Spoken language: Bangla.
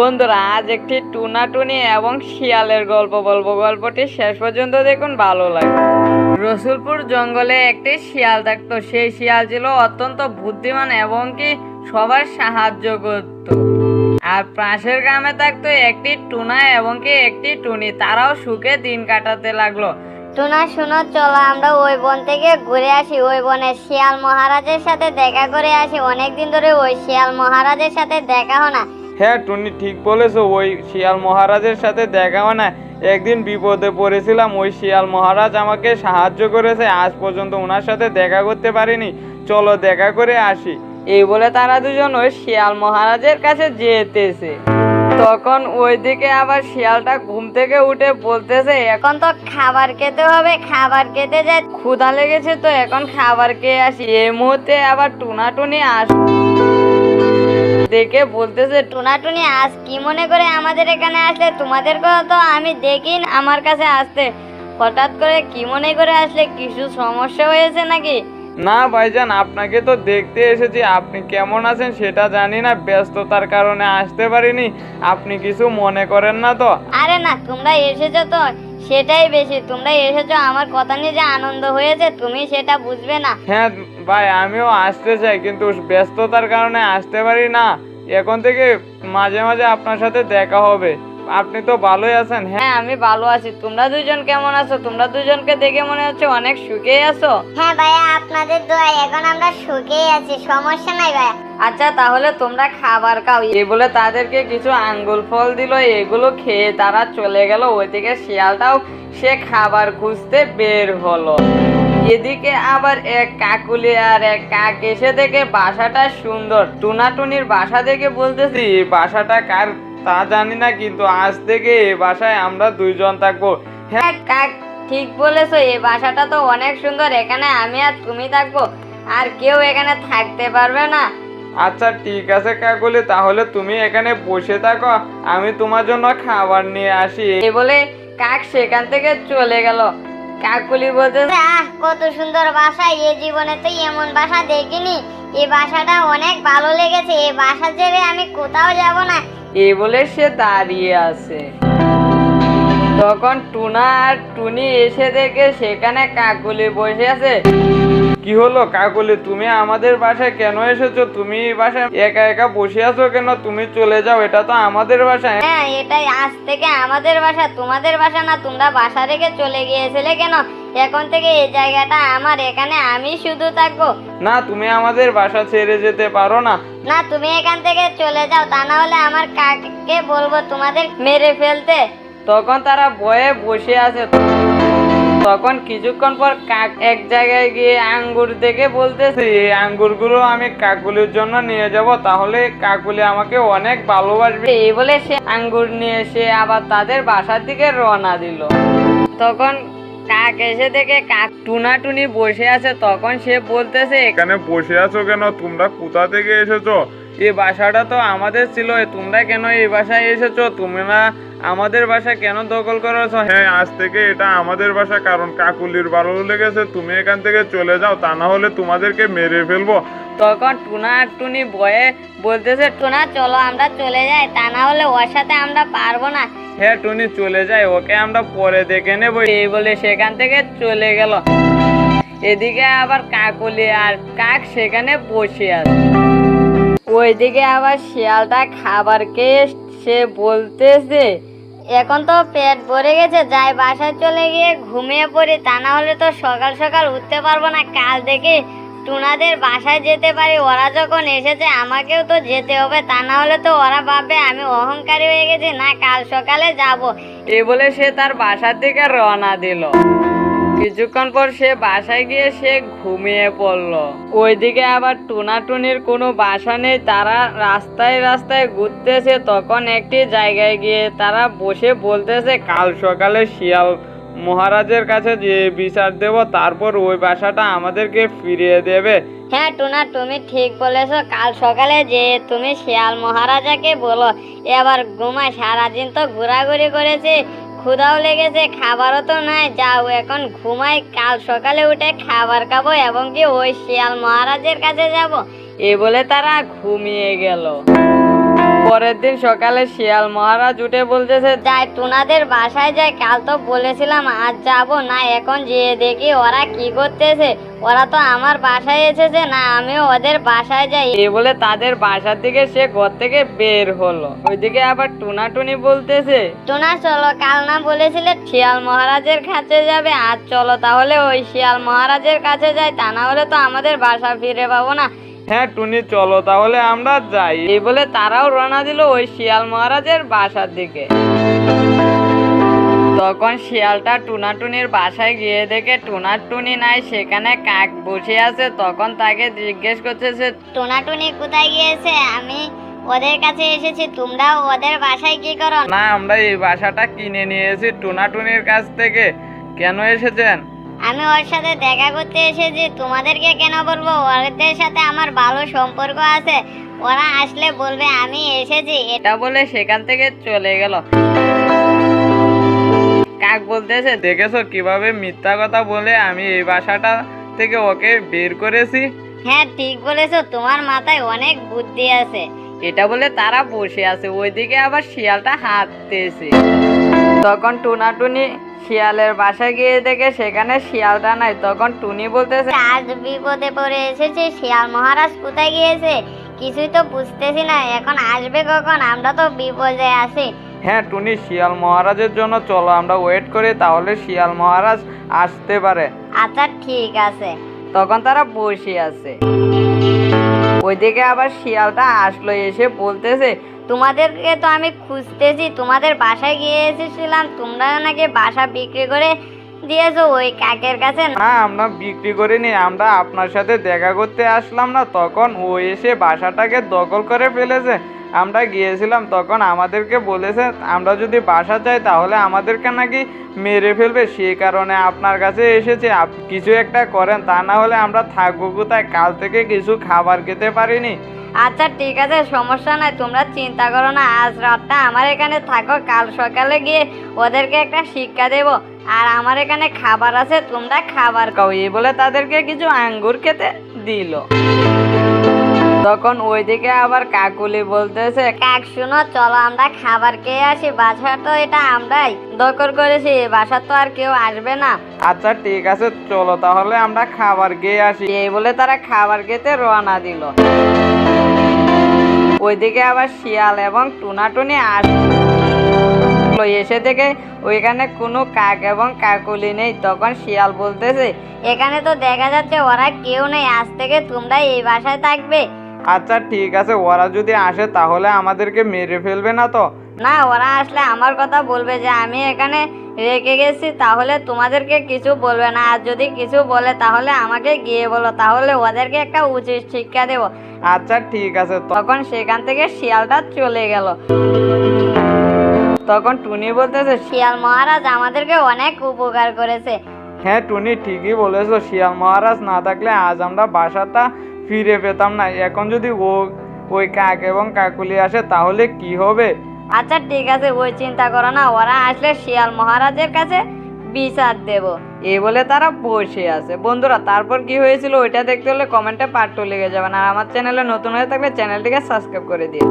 বন্ধুরা, আজ একটি টুনাটুনি এবং শিয়ালের গল্প বলব। গল্পটি শেষ পর্যন্ত দেখুন, ভালো লাগবে। রসুলপুর জঙ্গলে একটি শিয়াল থাকতো। সেই শিয়াল ছিল অত্যন্ত বুদ্ধিমান এবং কি সবার সাহায্য করত। আর পাশের গ্রামে থাকতো একটি টুনা এবং কি একটি টুনি। তারাও সুখে দিন কাটাতে লাগল। টুনা, শুনো, চলো আমরা ওই বন থেকে ঘুরে আসি। ওই বনে শিয়াল মহারাজের সাথে দেখা করে আসি। অনেকদিন ধরে ওই শিয়াল মহারাজের সাথে দেখা হয় না। হ্যাঁ টুনি ঠিক বলেছ, ওই শিয়াল মহারাজের সাথে দেখা হয় না। একদিন বিপদে পড়েছিলাম, ওই শিয়াল মহারাজ আমাকে সাহায্য করেছে, আজ পর্যন্ত ওনার সাথে দেখা করতে পারিনি। চলো দেখা করে আসি। এই বলে তারা দুজন ওই শিয়াল মহারাজের কাছে যেতেছে। তখন ওইদিকে আবার শিয়ালটা ঘুম থেকে উঠে বলতেছে, এখন তো খাবার খেতে হবে, খাবার খেতে যায় ক্ষুধা লেগেছে তো, এখন খাবার খেয়ে আসি। এই মুহূর্তে আবার টুনাটুনি আস দেখে বলতেছে টুনা টুনি আজ কি মনে করে আমাদের এখানে আসলে? তোমাদের কথা তো আমি দেখি আমার কাছে আসতে। হঠাৎ করে কি মনে করে আসলে? কিছু সমস্যা হয়েছে নাকি? না ভাইজান আপনাকে তো দেখতে এসেছি। আপনি কেমন আছেন সেটা জানি না ব্যস্ততার কারণে আসতে পারিনি। আপনি কিছু মনে করেন না তো? আরে না তোমরা এসেছ তো। সেটাই বেশি, তোমরা এসেছ, আমার কথা নিয়ে যে আনন্দ হয়েছে, তুমি সেটা বুঝবে না। হ্যাঁ ভাই, আমিও আসতে চাই, কিন্তু ব্যস্ততার কারণে আসতে পারি না। এখন থেকে মাঝে মাঝে আপনার সাথে দেখা হবে। আপনি তো ভালোই আছেন হ্যাঁ। হ্যাঁ আমি ভালো আছি। তোমরা দুজন কেমন আছো? তোমরা দুজনকে দেখে মনে হচ্ছে অনেক সুখেই আছো। হ্যাঁ ভাইয়া আপনাদের দোয়া এখন আমরা সুখেই আছি। সমস্যা নাই ভাইয়া। আচ্ছা তাহলে তোমরা খাবার খাও। এই বলে তাদেরকে কিছু আঙ্গুল ফল দিল। এগুলো খেয়ে তারা চলে গেল। ওইদিকে শিয়ালটাও সে খাবার খুঁজতে বের হলো। এদিকে আবার এক কাকুলি আর এক কাক এসে দেখে বাসাটা সুন্দর। টুনাটুনির বাসা দেখে বলতেছি বাসাটা কার তা জানি না কিন্তু আজ থেকে এ বাসায় আমরা দুইজন থাকব। হ্যাঁ কাক ঠিক বলেছ এই বাসাটা তো অনেক সুন্দর এখানে আমি আর তুমি থাকব আর কেউ এখানে থাকতে পারবে না। আচ্ছা ঠিক আছে কাকুলি তাহলে তুমি এখানে বসে থাকো আমি তোমার জন্য খাবার নিয়ে আসি। এই বলে কাক সেখান থেকে চলে গেল। কাকুলি বলতে আহ কত সুন্দর বাসা এ জীবনে তো এমন বাসা দেখিনি। এই বাসাটা অনেক ভালো লেগেছে এই বাসা ছেড়ে আমি কোথাও যাব না। এই বলে সে দাঁড়িয়ে আছে। তখন টুনা আর টুনি এসে দেখে সেখানে কাকুলি বসে আছে। কি হলো কাকুলি তুমি আমাদের বাসায় কেন এসেছ? তুমি বাসায় একা একা বসে আছো কেন? তুমি চলে যাও এটা তো আমাদের বাসায়। হ্যাঁ এটাই আজ থেকে আমাদের বাসা। তোমাদের বাসা না তোমরা বাসা রেখে চলে গিয়েছিলে কেন? এখন থেকে এই জায়গাটা আমার এখানে আমি শুধু থাকব। না তুমি আমাদের বাসা ছেড়ে যেতে পারো না। না, তুমি এখান থেকে চলে যাও, তা না হলে আমার কাককে বলব তোমাদের মেরে ফেলতে? তখন তারা বয়ে বসে আছে। তখন কিছুক্ষণ পর কাক এক জায়গায় গিয়ে আঙ্গুর দেখে বলতেছে, এই আঙ্গুরগুলো আমি কাকুলির জন্য নিয়ে যাব, তাহলে কাকুলি আমাকে অনেক ভালোবাসবে। এই বলে সে আঙ্গুর নিয়ে সে আবার তাদের বাসার দিকে রওনা দিল। তখন কাক এসে দেখে কাক টুনাটুনি বসে আছে তখন সে বলতেছে এখানে বসে আছো কেন? তোমরা কোথা থেকে এসেছ? এই বাসাটা তো আমাদের ছিল তোমরা কেন এই বাসায় এসেছ? তোমরা আমাদের বাসা কেন দখল করেছ? হ্যাঁ আজ থেকে এটা আমাদের বাসা কারণ কাকুলির ভালো লেগেছে তুমি এখান থেকে চলে যাও তা না হলে তোমাদেরকে মেরে ফেলব। তখন টুনা আর টুনি বয়ে বলতেছে টুনা চলো আমরা চলে যাই তা না হলে ওর সাথে আমরা পারব না। হ্যাঁ টুনি চলে যায়, ওকে আমরা পরে দেখে নেব। এই বলে সেখান থেকে চলে গেল। এদিকে আবার কাকলি আর কাক সেখানে বসে আছে। ওইদিকে আবার শিয়ালটা খাবার খেয়ে সে বলতেছে, এখন তো পেট ভরে গেছে, যাই বাসায় চলে গিয়ে ঘুমিয়ে পড়ি। তা না হলে তো সকাল সকাল উঠতে পারব না। কাল দেখে টুনাদের বাসায় যেতে পারি, ওরা যখন এসেছে আমাকেও তো যেতে হবে, তা না হলে তো ওরা ভাববে আমি অহংকারী হয়ে গেছি। না, কাল সকালে যাব। এই বলে সে তার বাসার দিকে রওনা দিল। কিছুক্ষণ পর সে বাসায় গিয়ে সে ঘুমিয়ে পড়ল। ওইদিকে আবার টুনাটুনির কোনো বাসা নেই, তারা রাস্তায় রাস্তায় ঘুরতেছে। তখন একটি জায়গায় গিয়ে তারা বসে বলতেছে, কাল সকালে শিয়াল মহারাজের কাছে যে বিচার দেব, তারপর ওই বাসাটা আমাদেরকে ফিরিয়ে দেবে। হ্যাঁ টুনা, তুমি ঠিক বলেছ। কাল সকালে যে তুমি শিয়াল মহারাজাকে বলো, এবার ঘুমায়, সারাদিন তো ঘোরাঘুরি করেছে, ক্ষুধাও লেগেছে, খাবারও তো নাই। যাও এখন ঘুমাই, কাল সকালে উঠে খাবার খাব এবং কি ওই শিয়াল মহারাজের কাছে যাব। এ বলে তারা ঘুমিয়ে গেল। পরের দিন সকালে শিয়াল মহারাজ উঠে বলতেছে যাই টুনাদের বাসায় যাই কাল তো বলেছিলাম আজ যাব না এখন যেয়ে দেখি ওরা কি করতেছে। ওরা তো আমার বাসায় এসেছে না আমিও ওদের বাসায় যাই। এই বলে তাদের বাসার দিকে সে ঘর থেকে বের হলো। ওইদিকে আবার টুনা টুনি বলতেছে টুনা চলো কাল না বলেছিলে শিয়াল মহারাজের কাছে যাবে আজ চলো তাহলে ওই শিয়াল মহারাজের কাছে যাই তা না হলে তো আমাদের বাসা ফিরে পাবো না। হ্যাঁ টুনি চলো তাহলে আমরা যাই। এই বলে তারাও রওনা দিল ওই শিয়াল মহারাজের বাসার দিকে। তখন শিয়ালটা টুনাটুনির বাসায় গিয়ে দেখে টুনাটুনি নাই সেখানে কাক বসে আছে। তখন তাকে জিজ্ঞেস করছে করতেছে টুনাটুনি কোথায় গিয়েছে? আমি ওদের কাছে এসেছি তোমরাও ওদের বাসায় কি করো? না আমরা এই বাসাটা কিনে নিয়েছি টুনাটুনির কাছ থেকে। কেন এসেছেন? আমি ওর সাথে দেখা করতে এসেছি। তোমাদেরকে কেন বলব? ওদের সাথে আমার ভালো সম্পর্ক আছে। ওরা আসলে বলবে আমি এসেছি। এটা বলে সেখান থেকে চলে গেল। কাক বলতেছে দেখেছ কীভাবে মিথ্যা কথা বলে আমি এই বাসাটা থেকে ওকে বের করেছি? হ্যাঁ ঠিক বলেছ। তোমার মাথায় অনেক বুদ্ধি আছে। এটা বলে তারা বসে আছে ওইদিকে আবার শিয়ালটা হাঁটতেছে। তখন টুনাটুনি শিয়ালের বাসায় গিয়ে দেখে সেখানে শিয়ালটা নাই তখন টুনি বলতেছে আজ বিপদে পড়ে এসেছে শিয়াল মহারাজ কোথায় গিয়েছে? কিছুই তো বুঝতেছি না এখন আসবে কখন? আমরা তো বিপদে আছি। হ্যাঁ টুনি শিয়াল মহারাজের জন্য চলো আমরা ওয়েট করি তাহলে শিয়াল মহারাজ আসতে পারে। আচ্ছা ঠিক আছে। তখন তারা বসে আছে। ওইদিকে আবার শিয়ালটা আসলো, এসে বলতেছে, তোমাদেরকে তো আমি খুঁজতেছি, তোমাদের বাসায় গিয়ে এসেছিলাম তোমরা নাকি বাসা বিক্রি করে দিয়েছ ওই কাকের কাছে? না, আমরা বিক্রি করিনি, আমরা আপনার সাথে দেখা করতে আসলাম না, তখন ও এসে বাসাটাকে দখল করে ফেলেছে। আমরা গিয়েছিলাম, তখন আমাদেরকে বলেছে, আমরা যদি বাসা চাই, তাহলে আমাদেরকে নাকি মেরে ফেলবে। সেই কারণে আপনার কাছে এসেছে কিছু একটা করেন, তা না হলে আমরা থাকব কোথায়? কাল থেকে কিছু খাবার খেতে পারিনি। আচ্ছা ঠিক আছে, সমস্যা নাই, তোমরা চিন্তা করো না, আজ রাতটা আমার এখানে থাকো, কাল সকালে গিয়ে ওদেরকে একটা শিক্ষা দেব। আর আমার এখানে খাবার আছে, তোমরা খাবার খাও। এই বলে তাদেরকে কিছু আঙ্গুর খেতে দিল। তখন ওইদিকে আবার কাকুলি বলতেছে কাক শুনো চলো আমরা খাবার খেয়ে আসি বাসা তো এটা আমরাই দখল করেছি বাসা তো আর কেউ আসবে না। আচ্ছা ঠিক আছে চলো তাহলে আমরা খাবার খেয়ে আসি। এই বলে তারা খাবার খেতে রওনা দিল। ওইদিকে আবার শিয়াল এবং টুনাটুনি আসলো এসে দেখে ওইখানে কোনো কাক এবং কাকুলি নেই। তখন শিয়াল বলতেছে এখানে তো দেখা যাচ্ছে ওরা কেউ নেই আজ থেকে তোমরা এই বাসায় থাকবে। আচ্ছা ঠিক আছে ওরা যদি আসে তাহলে আমাদেরকে মেরে ফেলবে না তো? না ওরা আসলে আমার কথা বলবে যে আমি এখানে রেখে গেছি তাহলে তোমাদেরকে কিছু বলবে না। আর যদি কিছু বলে তাহলে আমাকে গিয়ে বলো তাহলে ওদেরকে একটা উচিত শিক্ষা দেবো। আচ্ছা ঠিক আছে তখন সেখান থেকে শিয়ালটা চলে গেল। তখন টুনি বলতেছে শিয়াল মহারাজ আমাদেরকে অনেক উপকার করেছে। হ্যাঁ টুনি ঠিকই বলেছ শিয়াল মহারাজ না থাকলে আজ আমরা বাসাটা ফিরে পেতাম না। এখন যদি ও ওই কাক এবং কাকুলি আসে তাহলে কি হবে? আচ্ছা ঠিক আছে ওই চিন্তা করো না। ওরা আসলে শিয়াল মহারাজের কাছে বিচার দেব। এই বলে তারা বসে আছে। বন্ধুরা তারপর কি হয়েছিল ওইটা দেখতে হলে কমেন্টে পার্ট টু লেগে যাবেন। আর আমার চ্যানেলে নতুন হয়ে থাকলে চ্যানেলটিকে সাবস্ক্রাইব করে দিন।